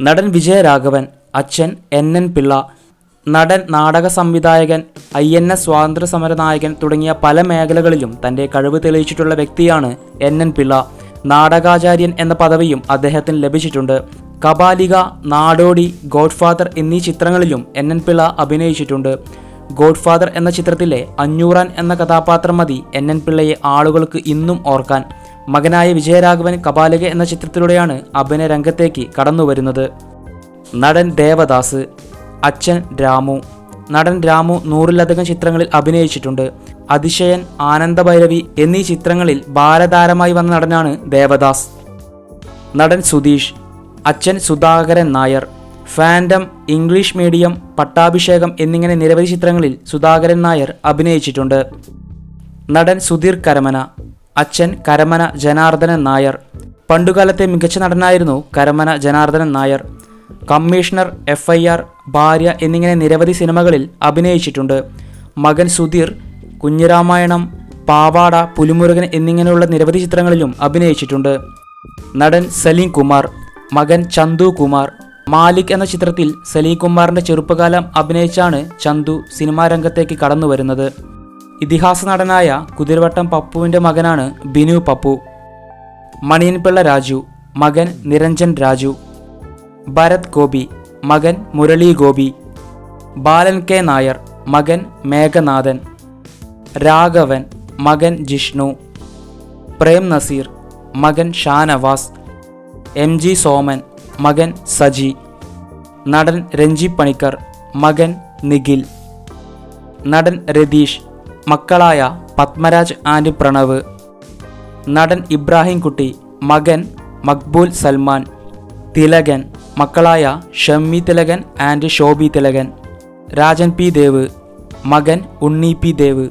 നടൻ വിജയരാഘവൻ അച്ഛൻ N N Pillai നടൻ നാടക സംവിധായകൻ ഐ എൻ എസ് സ്വാതന്ത്ര്യ സമര നായകൻ തുടങ്ങിയ പല മേഖലകളിലും തന്റെ കഴിവ് തെളിയിച്ചിട്ടുള്ള വ്യക്തിയാണ് എൻ എൻ പിള്ള. നാടകാചാര്യൻ എന്ന പദവിയും അദ്ദേഹത്തിന് ലഭിച്ചിട്ടുണ്ട്. കപാലിക നാടോടി ഗോഡ്ഫാദർ എന്നീ ചിത്രങ്ങളിലും എൻ എൻ പിള്ള അഭിനയിച്ചിട്ടുണ്ട്. ഗോഡ്ഫാദർ എന്ന ചിത്രത്തിലെ അഞ്ഞൂറാൻ എന്ന കഥാപാത്രം മതി എൻ എൻ പിള്ളയെ ആളുകൾക്ക് ഇന്നും ഓർക്കാൻ. മകനായ വിജയരാഘവൻ കപാലിക എന്ന ചിത്രത്തിലൂടെയാണ് അഭിനയ രംഗത്തേക്ക് കടന്നു വരുന്നത് നടൻ ദേവദാസ് അച്ഛൻ രാമു. നടൻ രാമു നൂറിലധികം ചിത്രങ്ങളിൽ അഭിനയിച്ചിട്ടുണ്ട്. അതിശയൻ ആനന്ദഭൈരവി എന്നീ ചിത്രങ്ങളിൽ ബാലതാരമായി വന്ന നടനാണ് ദേവദാസ്. നടൻ സുധീഷ് അച്ഛൻ Sudhakaran Nair. Phantom English Medium Pattabhishekam എന്നിങ്ങനെ നിരവധി ചിത്രങ്ങളിൽ സുധാകരൻ നായർ അഭിനയിച്ചിട്ടുണ്ട്. നടൻ സുധീർ കരമന. അച്ഛൻ കരമന ജനാർദ്ദനൻ നായർ. പണ്ടുകാലത്തെ മികച്ച നടനായിരുന്നു Karamana Janardanan Nair. Commissioner F I R Bharya എന്നിങ്ങനെ നിരവധി സിനിമകളിൽ അഭിനയിച്ചിട്ടുണ്ട്. മകൻ സുധീർ കുഞ്ഞിരാമായണം പാവാട പുലിമുരുകൻ എന്നിങ്ങനെയുള്ള നിരവധി ചിത്രങ്ങളിലും അഭിനയിച്ചിട്ടുണ്ട്. നടൻ സലീം കുമാർ മകൻ ചന്തു കുമാർ. മാലിക് എന്ന ചിത്രത്തിൽ സലീം കുമാറിന്റെ ചെറുപ്പകാലം അഭിനയിച്ചാണ് ചന്തു സിനിമാ രംഗത്തേക്ക് കടന്നു വരുന്നത് ഇതിഹാസ നടനായ കുതിരവട്ടം പപ്പുവിന്റെ മകനാണ് ബിനു പപ്പു. മണിയൻപിള്ള രാജു മകൻ നിരഞ്ജൻ രാജു. ഭരത് ഗോപി മകൻ മുരളി ഗോപി. ബാലൻ കെ നായർ മകൻ മേഘനാഥൻ. രാഘവൻ മകൻ ജിഷ്ണു. പ്രേം നസീർ മകൻ ഷാനവാസ്. എം ജി സോമൻ മകൻ സജി. നടൻ രഞ്ജി പണിക്കർ മകൻ നിഖിൽ. നടൻ രതീഷ് മക്കളായ പത്മരാജ് ആൻഡ് പ്രണവ്. നടൻ ഇബ്രാഹിം കുട്ടി മകൻ മക്ബൂൽ സൽമാൻ. തിലകൻ മക്കളായ ഷമ്മി തിലകൻ ആൻഡ് ഷോബി തിലകൻ. രാജൻ പി ദേവ് മകൻ ഉണ്ണി പി ദേവ്.